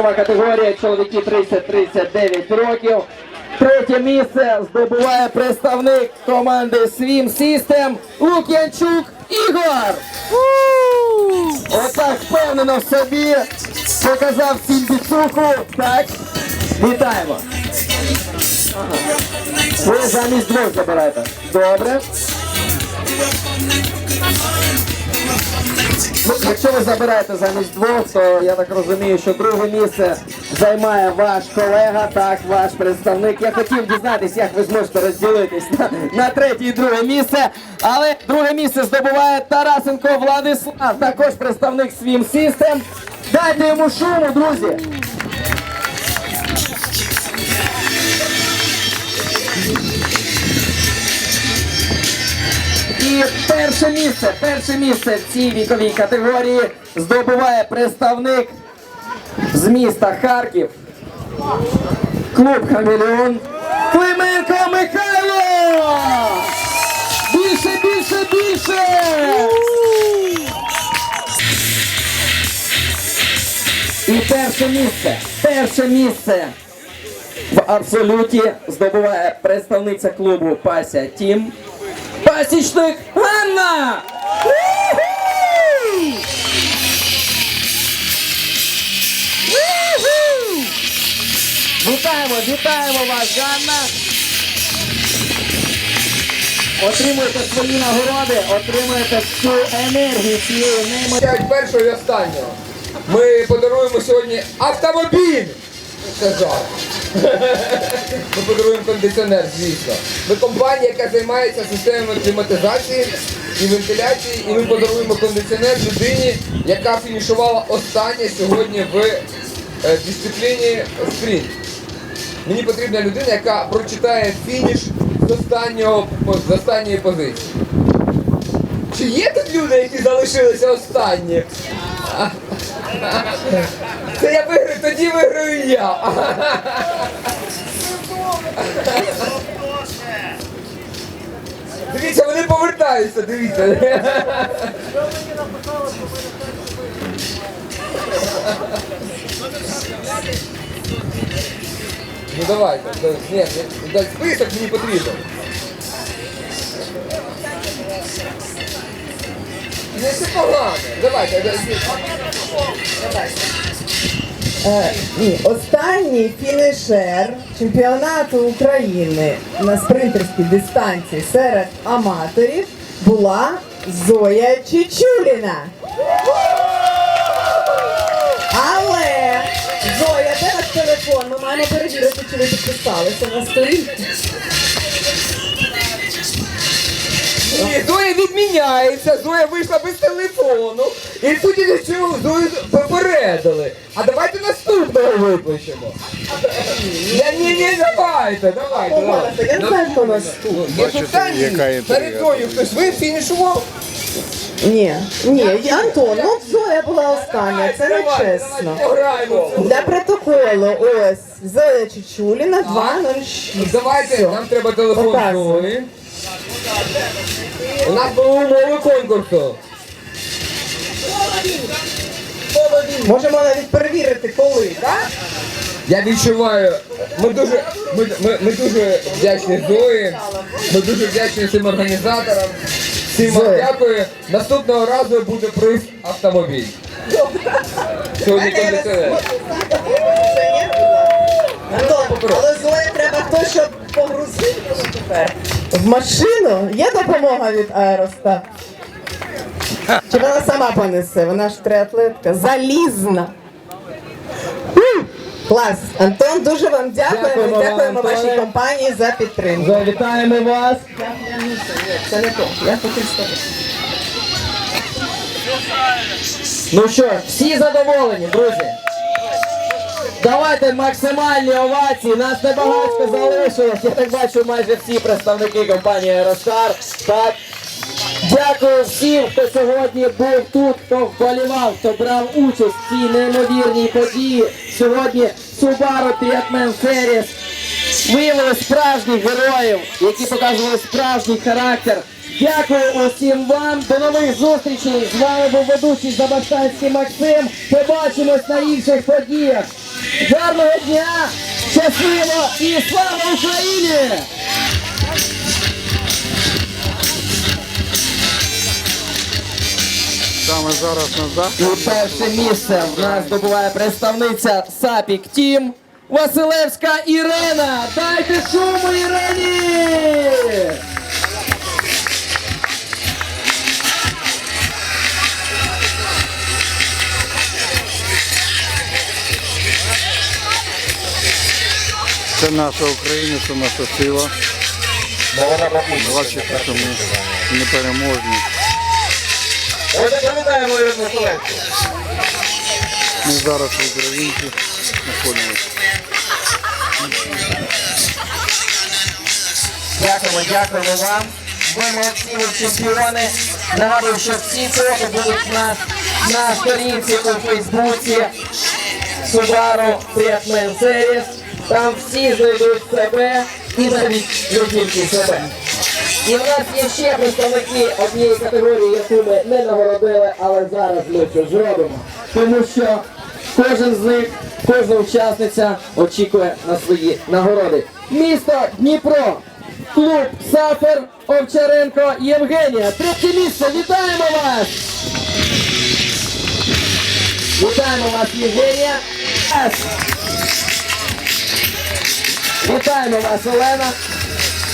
вікова категорія чоловіки 30-39 років. Третє місце здобуває представник команди Swim System Лук'янчук Ігор. Отак впевнено в собі. Показав всім біцуху. Так. Вітаємо. Ага. Ви замість двох забираєте. Добре. Ну, Якщо ви забираєте замість двох, то я так розумію, що друге місце займає ваш колега, так, ваш представник. Я хотів дізнатися, як ви зможете розділитись на, на третє і друге місце. Але друге місце здобуває Тарасенко Владислав, також представник Swim System. Дайте йому шуму, друзі. І перше місце, перше місце в цій віковій категорії здобуває представник з міста Харків. Клуб Хамелеон Клименко Михайло! Більше, більше, більше! І перше місце, перше місце в абсолюті здобуває представниця клубу Пася Тім. Пасічник Ганна! Вітаємо, вітаємо вас, Ганна! Отримуєте свої нагороди, отримуєте всю енергію цієї неймовірної. Першого і останнього. Ми подаруємо сьогодні автомобіль. Це. Ми подаруємо кондиціонер, звісно. Ми компанія, яка займається системами кліматизації і вентиляції, і ми подаруємо кондиціонер людині, яка фінішувала останнє сьогодні в е, дисципліні спринт. Мені потрібна людина, яка прочитає фініш з останнього з останньої позиції. Чи є тут люди, які залишилися останні? Це я виграю, тоді виграю я. Дивіться, вони повертаються, дивіться. Ну давайте, да, ні, ні, да, список мені потрібен. Не все погано. Давайте, да, Е, ні, останній фінішер чемпіонату України на спринтерській дистанції серед аматорів була Зоя Чечуліна. Але Зоя, де телефон? Ми маємо перевірити, чи ви підписалися на сторінку. Зоя відміняється, Зоя вийшла без телефону. І судді до Зою попередили. А давайте наступного виключимо. Я ні, ні, давайте, давайте, давайте. Я не знаю, хто нас тут. Є питання перед Зоєю хтось ви фінішував? Ні, ні, Антон, ну Зоя була остання, це не чесно. пограємо. Для протоколу ось Зоя Чечуліна 206. Давайте, нам треба телефон Показуй. Зої. У нас були умови конкурсу. Можемо навіть перевірити, коли, так? Я відчуваю, ми дуже, ми, ми, ми дуже вдячні Зої, ми дуже вдячні всім організаторам. Всім вам дякую. Наступного разу буде приз автомобіль. Сьогодні кондиціонер. Антон, але Зоя треба хтось, щоб погрузити тепер. В машину є допомога від Аероста? Чи вона сама понесе? Вона ж триатлетка. Залізна. Клас. Антон, дуже вам дякуємо. Дякуємо Дякуємо вашій компанії за підтримку. Завітаємо вас. Це не то. Я хотів сказати. Ну що, ж, всі задоволені, друзі. Давайте максимальні овації. Нас небагатько залишилось. Я так бачу майже всі представники компанії Aerostar. Так. Дякую всім, хто сьогодні був тут, хто вболівав, хто брав участь в цій неймовірній події. Сьогодні Subaru Triathlon Series виявили справжніх героїв, які показували справжній характер. Дякую усім вам. До нових зустрічей. З вами був ведучий Забаштанський Максим. Побачимось на інших подіях. Гарного дня! Щасливо і слава Україні! Саме зараз на захід. І перше місце в нас здобуває представниця Сапік Тім Василевська Ірена. Дайте шуму Ірені! Це наша Україна, це наша сила. Бачите, що ми непереможні. Ми зараз в Українці знаходимося. Дякуємо, дякуємо вам. Ви молодці, ви чемпіони. Нагадую, що всі фото будуть на, на сторінці у Фейсбуці Subaru Fiatman Series. Там всі знайдуть себе і навіть не себе. І в нас є ще представники однієї категорії, яку ми не нагородили, але зараз ми це зробимо. Тому що кожен з них, кожна учасниця очікує на свої нагороди. Місто Дніпро, клуб Сафер Овчаренко Євгенія. Третє місце. Вітаємо вас! Вітаємо вас, Євгенія. Вітаємо вас, Олена.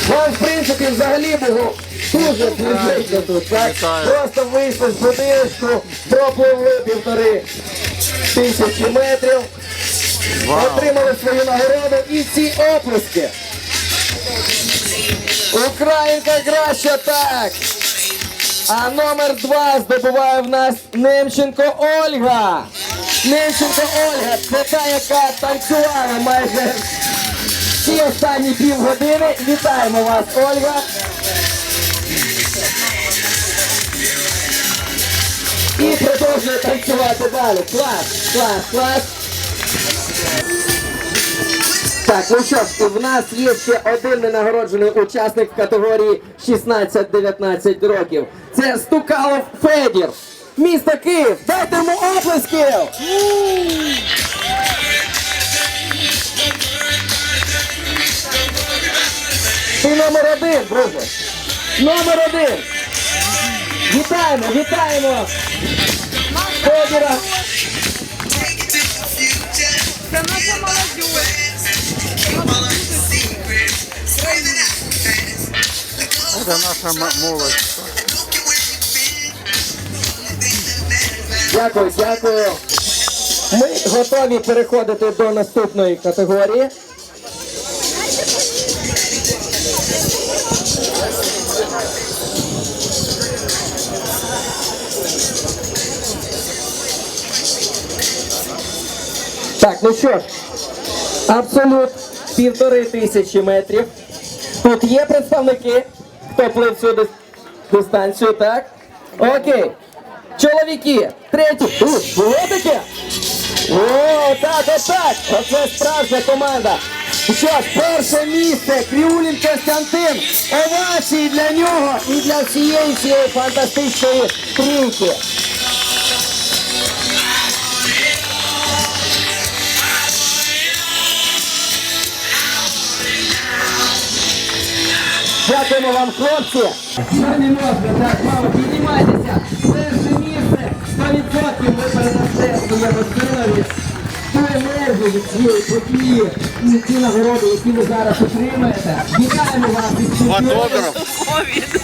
Вам, в принципі, взагалі було дуже близько тут, так? Просто вийшли з будинку, пропливли півтори тисячі метрів, отримали свою нагороду і ці оплески. Українка краща так. А номер два здобуває в нас Немченко Ольга. Немченко Ольга, це та, яка танцювала майже всі останні півгодини. Вітаємо вас, Ольга. І продовжує танцювати далі. Клас, клас, клас. Так, ну що ж, в нас є ще один ненагороджений учасник в категорії 16-19 років. Це Стукалов Федір. Місто Київ. Дайте йому оплесків! Ти номер один, друже. Номер один. Вітаємо, вітаємо. Федіра. Це наша молодь. Це наша молодь. Дякую, дякую. Ми готові переходити до наступної категорії. Так, ну що ж, абсолют півтори тисячі метрів. Тут є представники, хто плив цю дис- дистанцію, так? Окей. Чоловіки, третій. Було? О, так, отак. Оце справжня команда. Що ж, перше місце, Кріулін Костянтин. Овації для нього і для всієї цієї фантастичної стрілки. Дякуємо вам, хлопці. Самі можна, так, мама, піднімайтеся. Перше місце, 100% ви передасте своєму синові від цієї події і ті нагороди, які ви зараз отримаєте. Вітаємо вас чемпіоном.